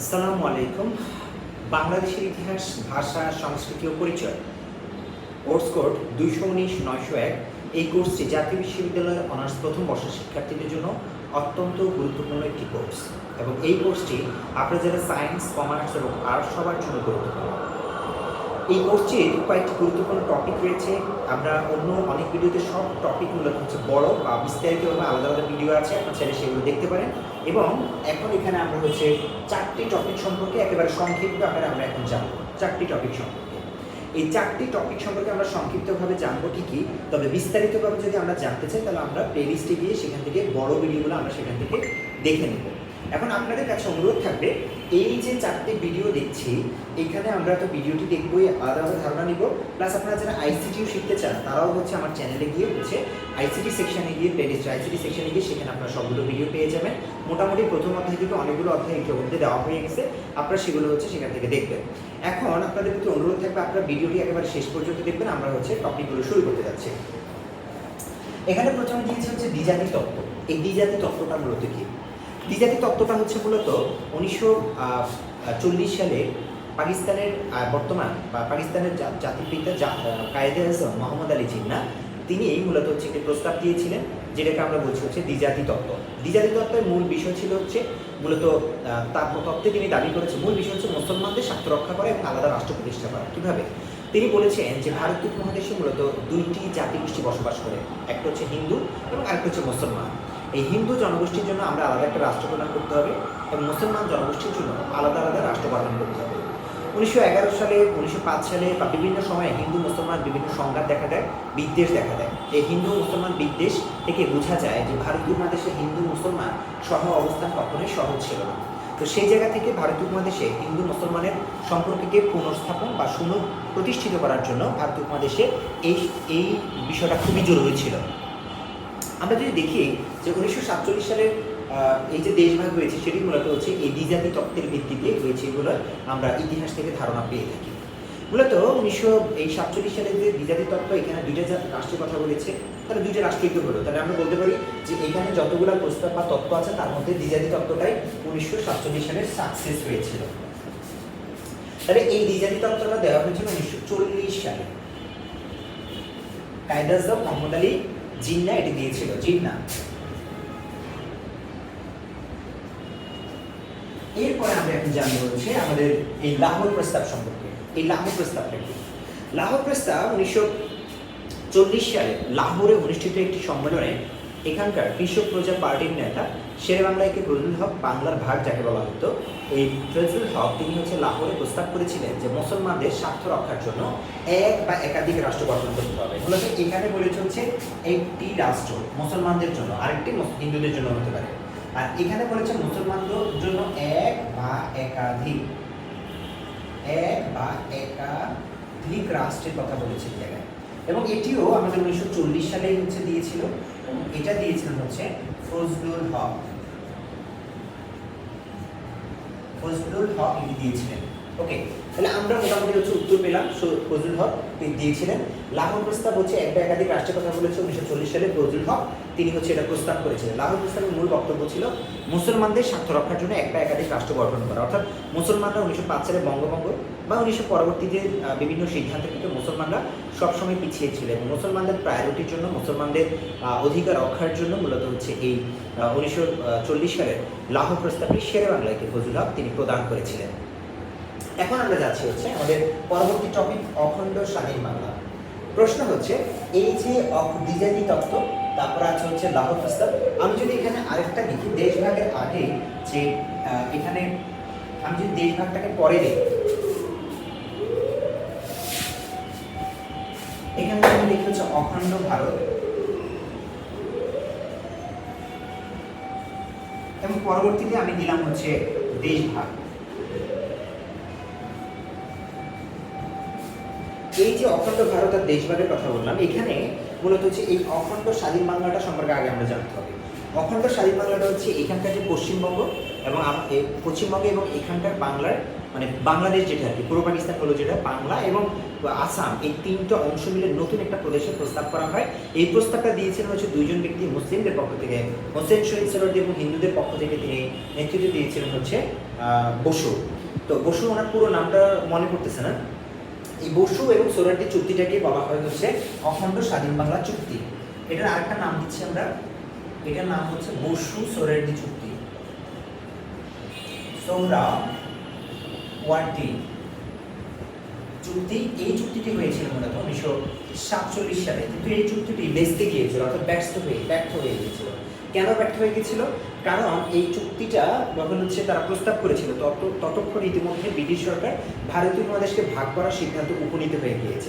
আসসালামু আলাইকুম। বাংলাদেশের ইতিহাস, ভাষা, সংস্কৃতি ও পরিচয়। কোর্স কোড দুইশো উনিশ নয়শো এক। এই কোর্সটি জাতীয় বিশ্ববিদ্যালয়ের অনার্স প্রথম বর্ষের শিক্ষার্থীদের জন্য অত্যন্ত গুরুত্বপূর্ণ একটি কোর্স এবং এই কোর্সটি আপনারা যারা সায়েন্স কমার্স এবং আর্টস সবার জন্য গুরুত্বপূর্ণ। এই কোর্সটির কয়েকটি গুরুত্বপূর্ণ টপিক রয়েছে। আমরা অন্য অনেক ভিডিওতে সব টপিকগুলো হচ্ছে বড় বা বিস্তারিতভাবে আলাদা আলাদা ভিডিও আছে, আপনার চাইলে সেগুলো দেখতে পারেন। এবং এখন এখানে আমরা হচ্ছে চারটি টপিক সম্পর্কে একেবারে সংক্ষিপ্ত আকারে আমরা এখন জানব। চারটি টপিক সম্পর্কে। এই চারটি টপিক সম্পর্কে আমরা সংক্ষিপ্তভাবে জানব ঠিকই তবে বিস্তারিতভাবে যদি আমরা জানতে চাই, তাহলে আমরা প্লেলিস্টে গিয়ে সেখান থেকে বড় ভিডিওগুলো আমরা সেখান থেকে দেখে নেব। এখন আপনাদের কাছে অনুরোধ থাকবে, এই যে চারটে ভিডিও দেখছি, এখানে আমরা তো ভিডিওটি দেখবই আলাদা আলাদা ধারণা নিব। প্লাস আপনারা যারা আইসিটিও শিখতে চান, তারাও হচ্ছে আমার চ্যানেলে গিয়ে হচ্ছে আইসিটি সেকশনে গিয়ে প্লেলিস্ট আইসিটি সেকশনে গিয়ে সেখানে আপনারা সবগুলো ভিডিও পেয়ে যাবেন। মোটামুটি প্রথম অধ্যায় থেকে অনেকগুলো অধ্যায় ইতিমধ্যে দেওয়া হয়ে গেছে, আপনারা সেগুলো হচ্ছে সেখান থেকে দেখবেন। এখন আপনাদের প্রতি অনুরোধ থাকবে, আপনারা ভিডিওটি একেবারে শেষ পর্যন্ত দেখবেন, আমরা হচ্ছে টপিকগুলো শুরু করতে যাচ্ছি। এখানে প্রথমে দিয়েছে হচ্ছে দ্বিজাতি তত্ত্ব। এই দ্বিজাতি তত্ত্বটা মূলত কি? দ্বিজাতি তত্ত্বটা হচ্ছে মূলত উনিশশো চল্লিশ সালে পাকিস্তানের বর্তমান বা পাকিস্তানের জাতির পিতা কায়েদে আজম মোহাম্মদ আলী জিন্না, তিনি এই মূলত হচ্ছে একটি প্রস্তাব দিয়েছিলেন, যেটাকে আমরা বলছি হচ্ছে দ্বিজাতি তত্ত্ব। দ্বিজাতি তত্ত্বের মূল বিষয় ছিল হচ্ছে মূলত তার তত্ত্বে তিনি দাবি করেছেন, মূল বিষয় হচ্ছে মুসলমানদের স্বার্থ রক্ষা করা এবং আলাদা রাষ্ট্র প্রতিষ্ঠা করা। কীভাবে? তিনি বলেছেন যে ভারত উপমহাদেশে মূলত দুইটি জাতিগোষ্ঠী বসবাস করে, একটা হচ্ছে হিন্দু এবং আরেকটা হচ্ছে মুসলমান। এই হিন্দু জনগোষ্ঠীর জন্য আমরা আলাদা একটা রাষ্ট্র প্রদান করতে হবে এবং মুসলমান জনগোষ্ঠীর জন্য আলাদা আলাদা রাষ্ট্র গঠন করতে হবে। উনিশশো এগারো সালে, উনিশশো পাঁচ সালে বা বিভিন্ন সময়ে হিন্দু, মুসলমান বিভিন্ন সংঘাত দেখা দেয়, বিদ্বেষ দেখা দেয়। এই হিন্দু, মুসলমান বিদ্বেষ থেকে বোঝা যায় যে ভারতীয় উপমহাদেশে হিন্দু, মুসলমান সহ অবস্থান কখনোই সহজ ছিল না। তো সেই জায়গা থেকে ভারতীয় উপমহাদেশে হিন্দু, মুসলমানের সম্পর্ককে পুনর্স্থাপন বা সুন প্রতিষ্ঠিত করার জন্য ভারতীয় উপমহাদেশে এই এই বিষয়টা খুবই জরুরি ছিল। আমরা যদি দেখি যে উনিশশো সাতচল্লিশ সালের এই যে দেশভাগ হয়েছে, সেটি মূলত হচ্ছে এই দ্বিজাতি তত্ত্বের ভিত্তিতে হয়েছে এগুলো আমরা ইতিহাস থেকে ধারণা পেয়ে থাকি। মূলত উনিশশো, এই সাতচল্লিশ সালে যে দ্বিজাতি তত্ত্ব, এখানে দুইটা রাষ্ট্রের কথা বলেছে, তাহলে দুইটা রাষ্ট্রই তো হলো। তাহলে আমরা বলতে পারি যে এখানে যতগুলো প্রস্তাব বা তত্ত্ব আছে, তার মধ্যে দ্বিজাতি তত্ত্বটাই উনিশশো সাতচল্লিশ সালে সাকসেস হয়েছিল। তাহলে এই দ্বিজাতি তত্ত্বটা দেওয়া হয়েছিল উনিশশো চল্লিশ সালে। কায়দাস মোহাম্মদ আলী জিন্না, এটি দিয়েছিল, জিন্না। এরপরে আমরা এখন জানব হচ্ছে আমাদের এই লাহোর প্রস্তাব সম্পর্কে। এই লাহোর প্রস্তাবটা কি? লাহোর প্রস্তাব উনিশশো চল্লিশ সালে লাহোরে অনুষ্ঠিত একটি সম্মেলনে এখানকার কৃষক প্রজা পার্টির নেতা শেরে বাংলাকে ফজলুল হক বাংলার ভাগ যাকে বলা হতো। এই ফজলুল হক তিনি হচ্ছে লাহোরে প্রস্তাব করেছিলেন যে মুসলমানদের স্বার্থ রক্ষার জন্য এক বা একাধিক রাষ্ট্র গঠন করতে হবে। মূলত এখানে বলেছে হচ্ছে একটি রাষ্ট্র মুসলমানদের জন্য, আরেকটি হিন্দুদের জন্য হতে পারে। আর এখানে বলেছে মুসলমানদের জন্য এক বা একাধিক, এক বা একাধিক রাষ্ট্রের কথা বলেছে জায়গায়। এবং এটিও আমাদের উনিশশো চল্লিশ সালেই হচ্ছে দিয়েছিল। এবং এটা দিয়েছিলেন হচ্ছে ফজলুল হক। ফজলুল হক ইনি দিয়েছিলেন। ওকে তাহলে আমরা মোটামুটি হচ্ছে উত্তর পেলাম। ফজলুল হক তিনি দিয়েছিলেন। লাহোর প্রস্তাব হচ্ছে একটা একাধিক রাষ্ট্রের কথা বলেছে, উনিশশো চল্লিশ সালে ফজলুল হক তিনি হচ্ছে এটা প্রস্তাব করেছিলেন। লাহোর প্রস্তাবের মূল বক্তব্য ছিল মুসলমানদের স্বার্থ রক্ষার জন্য একটা একাধিক রাষ্ট্র গঠন করা। অর্থাৎ মুসলমানরা উনিশশো পাঁচ সালে বঙ্গভঙ্গ বা উনিশশো পরবর্তীতে বিভিন্ন সিদ্ধান্তের ক্ষেত্রে মুসলমানরা সবসময় পিছিয়ে ছিল এবং মুসলমানদের প্রায়োরিটির জন্য, মুসলমানদের অধিকার রক্ষার জন্য মূলত হচ্ছে এই উনিশশো চল্লিশ সালের লাহোর প্রস্তাবটি শেরে বাংলাকে ফজলুল হক তিনি প্রদান করেছিলেন। এখন আমরা যাচ্ছি হচ্ছে আমাদের পরবর্তী টপিক অখণ্ড স্বাধীন বাংলা। প্রশ্ন হচ্ছে, এই যে দ্বিজাতি তত্ত্ব, তারপর আছে হচ্ছে লাহোর প্রস্তাব। আমি যদি এখানে আরেকটা দেখি দেশভাগের আগে যে এখানে আমি যদি দেশভাগটাকে পরে দেখি হচ্ছে অখণ্ড ভারত। এবং পরবর্তীতে আমি দিলাম হচ্ছে দেশভাগ এই যে অখণ্ড ভারত আর দেশভাগের কথা বললাম, এখানে মূলত হচ্ছে এই অখণ্ড স্বাধীন বাংলাটা সম্পর্কে আগে আমরা জানতে হবে। অখণ্ড স্বাধীন বাংলাটা হচ্ছে এখানকার যে পশ্চিমবঙ্গ এবং পশ্চিমবঙ্গ এবং এখানকার বাংলার মানে বাংলাদেশ যেটা আর কি পূর্ব পাকিস্তান হলো যেটা, বাংলা এবং আসাম, এই তিনটা অংশ মিলে নতুন একটা প্রদেশের প্রস্তাব করা হয়। এই প্রস্তাবটা দিয়েছিলেন হচ্ছে দুইজন ব্যক্তি মুসলিমদের পক্ষ থেকে, হোসেন শহীদ সরদি এবং হিন্দুদের পক্ষ থেকে তিনি নেতৃত্ব দিয়েছিলেন হচ্ছে বসু। তো বসু ওনার পুরো নামটা মনে করতেছে না। এই বসু এবং সোরারদি চুক্তিটাকে বলা হয় হচ্ছে অখণ্ড স্বাধীন বাংলা চুক্তি। এটার আরেকটা নাম দিচ্ছি আমরা। এটার নাম হচ্ছে বসু সোরারদি চুক্তি। সোহরা ওয়ার্টি চুক্তি এই চুক্তিটি হয়েছিল মূলত উনিশশো সাতচল্লিশ সালে। কিন্তু এই চুক্তিটি বেসতে গিয়েছিল, অর্থাৎ ব্যস্ত হয়ে ব্যর্থ হয়ে গিয়েছিল। কেন ব্যর্থ হয়ে গেছিল কারণ এই চুক্তিটা যখন হচ্ছে তারা প্রস্তাব করেছিল, তত ততক্ষণ ইতিমধ্যে ব্রিটিশ সরকার ভারতীয় উপমহাদেশকে ভাগ করার সিদ্ধান্ত উপনীত হয়ে গিয়েছে।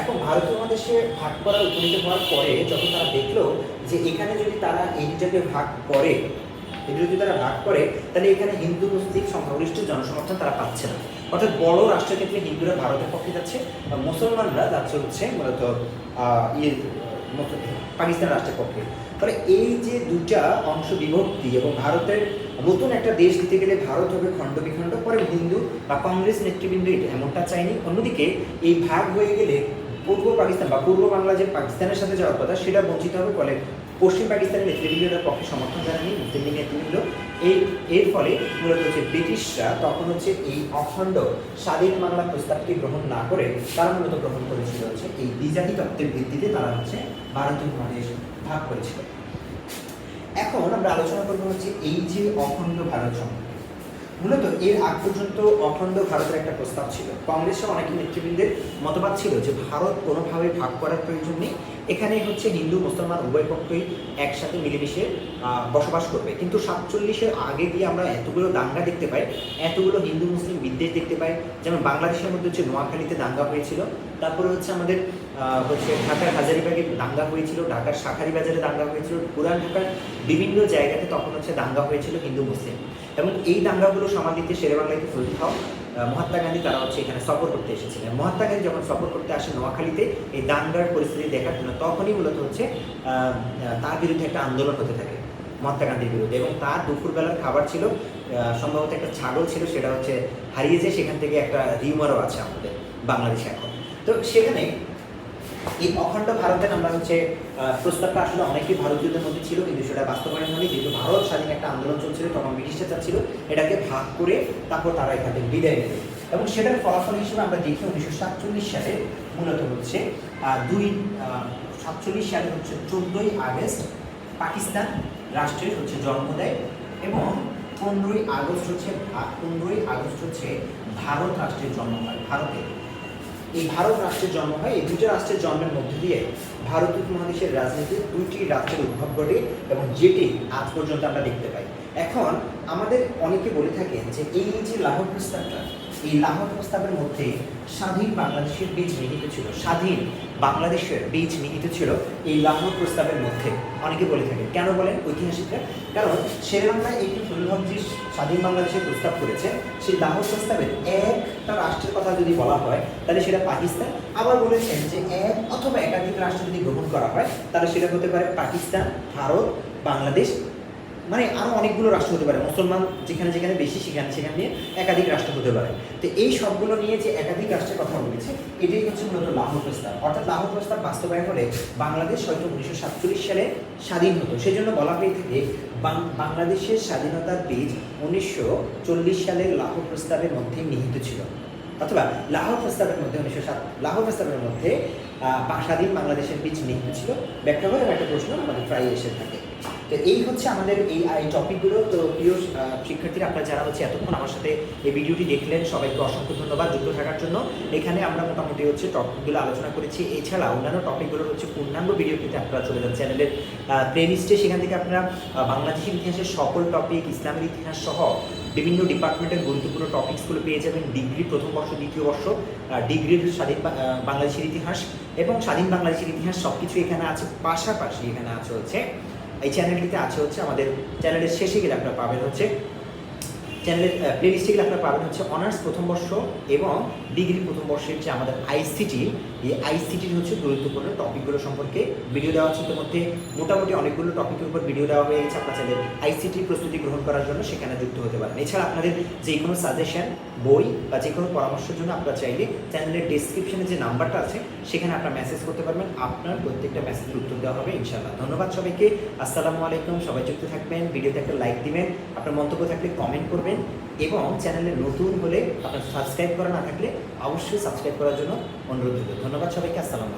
এখন ভারতীয় উপমহাদেশে ভাগ করা, উপনীত হওয়ার পরে যখন তারা দেখল যে এখানে যদি তারা এইটাকে ভাগ করে এটা যদি তারা ভাগ করে, তাহলে এখানে হিন্দু, মুসলিম, সংখ্যাগরিষ্ঠ জনসমর্থন তারা পাচ্ছে না। অর্থাৎ বড় রাষ্ট্রের ক্ষেত্রে হিন্দুরা ভারতের পক্ষে যাচ্ছে মুসলমানরা যাচ্ছে হচ্ছে মূলত ইয়ে পাকিস্তান রাষ্ট্রের পক্ষে। ফলে এই যে দুটা অংশ বিভক্তি এবং ভারতের নতুন একটা দেশ দিতে গেলে ভারত হবে খণ্ড বিখণ্ড, পরে হিন্দু বা কংগ্রেস নেতৃবৃন্দ এটা এমনটা চায়নি। অন্যদিকে এই ভাগ হয়ে গেলে পূর্ব পাকিস্তান বা পূর্ব বাংলা যে পাকিস্তানের সাথে যাওয়ার কথা, সেটা বঞ্চিত হবে ফলে পশ্চিম পাকিস্তানের নেতৃবৃন্দের পক্ষে সমর্থন জানায়নি মুসলিম লীগ নেতৃবৃন্দ এই, এর ফলে মূলত হচ্ছে ব্রিটিশরা তখন হচ্ছে এই অখণ্ড স্বাধীন বাংলা প্রস্তাবটি গ্রহণ না করে তারা মূলত গ্রহণ করেছিল হচ্ছে এই দ্বিজাতি তত্ত্বের ভিত্তিতে তারা হচ্ছে ভারতীয় মহাদেশ ভাগ করেছিল। এখন আমরা আলোচনা করব হচ্ছে এই যে অখণ্ড ভারত সম্পর্কে। মূলত এর আগ পর্যন্ত অখণ্ড ভারতের একটা প্রস্তাব ছিল। কংগ্রেসের অনেক নেতৃবৃন্দের মতবাদ ছিল যে ভারত কোনোভাবে ভাগ করার প্রয়োজন নেই। এখানে হচ্ছে হিন্দু মুসলমান উভয় পক্ষই একসাথে মিলেমিশে বসবাস করবে। কিন্তু সাতচল্লিশের আগে গিয়ে আমরা এতগুলো দাঙ্গা দেখতে পাই এতগুলো হিন্দু মুসলিম বিদ্বেষ দেখতে পাই যেমন বাংলাদেশের মধ্যে হচ্ছে নোয়াখালীতে দাঙ্গা হয়েছিল তারপরে হচ্ছে আমাদের হচ্ছে ঢাকার হাজারিবাগে দাঙ্গা হয়েছিল ঢাকার শাখারি বাজারে দাঙ্গা হয়েছিল পুরান ঢাকার বিভিন্ন জায়গাতে তখন হচ্ছে দাঙ্গা হয়েছিল হিন্দু মুসলিম। এবং এই দাঙ্গাগুলো সমাধিতে দিতে শেরে বাংলাকে ফরিদ হও। আহ, মহাত্মা গান্ধী তারা হচ্ছে এখানে সফর করতে এসেছিলেন। মহাত্মা গান্ধী যখন সফর করতে আসে নোয়াখালীতে, এই দাঙ্গার পরিস্থিতি দেখার জন্য তখনই মূলত হচ্ছে তার বিরুদ্ধে একটা আন্দোলন হতে থাকে মহাত্মা গান্ধীর বিরুদ্ধে। এবং তার দুপুরবেলার খাবার ছিল সম্ভবত একটা ছাগল ছিল, সেটা হচ্ছে হারিয়ে যায় সেখান থেকে একটা রিউমারও আছে আমাদের, বাংলাদেশে এখন। তো সেখানে এই অখণ্ড ভারতের আমরা হচ্ছে প্রস্তাবটা আসলে অনেকেই ভারতীয়দের মধ্যে ছিল, কিন্তু সেটা বাস্তবায়ন হয়নি যেহেতু ভারত স্বাধীন একটা আন্দোলন চলছিল, তখন ব্রিটিশরা চাচ্ছিল এটাকে ভাগ করে তারপর তারা এখান বিদায় নেবে এবং সেটার ফলাফল হিসেবে আমরা দেখি উনিশশো সাতচল্লিশ সালে মূলত হচ্ছে দুই সাতচল্লিশ সালে হচ্ছে চোদ্দোই আগস্ট পাকিস্তান রাষ্ট্রের হচ্ছে জন্ম দেয় এবং পনেরোই আগস্ট হচ্ছে পনেরোই আগস্ট হচ্ছে ভারত রাষ্ট্রের জন্ম হয়, ভারতে। এই ভারত রাষ্ট্রের জন্ম হয়, এই দুটো রাষ্ট্রের জন্মের মধ্য দিয়ে ভারত উপমহাদেশের রাজনীতির দুইটি রাষ্ট্রের উদ্ভব ঘটে এবং যেটি আজ পর্যন্ত আমরা দেখতে পাই। এখন আমাদের অনেকে বলে থাকেন যে এই যে লাহোর প্রস্তাবটা এই লাহোর প্রস্তাবের মধ্যে স্বাধীন বাংলাদেশের বীজ নিহিত ছিল, স্বাধীন বাংলাদেশের বীজ নিহিত ছিল এই লাহোর প্রস্তাবের মধ্যে। অনেকে বলে থাকেন, কেন বলেন ঐতিহাসিকরা? কারণ শের বাংলায় এই সুলভ যে স্বাধীন বাংলাদেশের প্রস্তাব করেছে, সেই লাহোর প্রস্তাবের একটা রাষ্ট্রের কথা যদি বলা হয়, তাহলে সেটা পাকিস্তান। আবার বলেছেন যে এক অথবা একাধিক রাষ্ট্র যদি গ্রহণ করা হয়, তাহলে সেটা হতে পারে পাকিস্তান, ভারত, বাংলাদেশ মানে আরও অনেকগুলো রাষ্ট্র হতে পারে। মুসলমান যেখানে যেখানে বেশি, সেখানে সেখানে নিয়ে একাধিক রাষ্ট্র হতে পারে। তো এই সবগুলো নিয়ে যে একাধিক রাষ্ট্রের কথা বলেছে, এটাই হচ্ছে মূলত লাহোর প্রস্তাব। অর্থাৎ লাহোর প্রস্তাব বাস্তবায়ন হলে বাংলাদেশ হয়তো উনিশশো সাতচল্লিশ সালে স্বাধীন হতো। সেজন্য বলা হয়ে থাকে বাংলাদেশের স্বাধীনতার বীজ উনিশশো চল্লিশ সালের লাহোর প্রস্তাবের মধ্যে নিহিত ছিল। অথবা লাহোর প্রস্তাবের মধ্যে উনিশশো সাত, লাহোর প্রস্তাবের মধ্যে স্বাধীন বাংলাদেশের বীজ নিহিত ছিল। ব্যাখ্যা করে একটা প্রশ্ন আমাদের প্রায় এসে থাকে। তো এই হচ্ছে আমাদের এই এই টপিকগুলো তো প্রিয় শিক্ষার্থীরা, আপনারা যারা হচ্ছে এতক্ষণ আমার সাথে এই ভিডিওটি দেখলেন, সবাইকে অসংখ্য ধন্যবাদ যুক্ত থাকার জন্য। এখানে আমরা মোটামুটি হচ্ছে টপিকগুলো আলোচনা করেছি। এছাড়া অন্যান্য টপিকগুলোর হচ্ছে পূর্ণাঙ্গ ভিডিও ভিডিওটিতে আপনারা চলে যান চ্যানেলের প্লেলিস্টে সেখান থেকে আপনারা বাংলাদেশের ইতিহাসের সকল টপিক ইসলামের ইতিহাস সহ বিভিন্ন ডিপার্টমেন্টের গুরুত্বপূর্ণ টপিকসগুলো পেয়ে যাবেন ডিগ্রি প্রথম বর্ষ, দ্বিতীয় বর্ষ ডিগ্রির স্বাধীন বাংলাদেশের ইতিহাস এবং স্বাধীন বাংলাদেশের ইতিহাস সব কিছু এখানে আছে, পাশাপাশি এখানে আছে হচ্ছে এই চ্যানেলটিতে আছে হচ্ছে আমাদের চ্যানেলের শেষে গেলে আপনারা পাবেন হচ্ছে চ্যানেলের প্লেলিস্টে গেলে আপনারা পাবেন হচ্ছে অনার্স প্রথম বর্ষ এবং ডিগ্রি প্রথম বর্ষের যে আমাদের আইসিটি এই আইসিটির হচ্ছে গুরুত্বপূর্ণ টপিকগুলো সম্পর্কে ভিডিও দেওয়া আছে মধ্যে মোটামুটি অনেকগুলো টপিকের উপর ভিডিও দেওয়া হয়ে গেছে আপনারা চাইলে আইসিটির প্রস্তুতি গ্রহণ করার জন্য সেখানে যুক্ত হতে পারেন। এছাড়া আপনাদের যে কোনো সাজেশন বই বা যে কোনো পরামর্শের জন্য আপনারা চাইলে চ্যানেলের ডিসক্রিপশনে যে নাম্বারটা আছে, সেখানে আপনারা মেসেজ করতে পারবেন। আপনার প্রত্যেকটা মেসেজের উত্তর দেওয়া হবে, ইনশাআল্লাহ। ধন্যবাদ সবাইকে। আসসালামু আলাইকুম। সবাই যুক্ত থাকবেন। ভিডিওতে একটা লাইক দিবেন। আপনার মন্তব্য থাকলে কমেন্ট করবেন এবং চ্যানেলে নতুন হলে আপনার সাবস্ক্রাইব করা না থাকলে অবশ্যই সাবস্ক্রাইব করার জন্য অনুরোধ রইল। ধন্যবাদ সবাইকে আসসালামু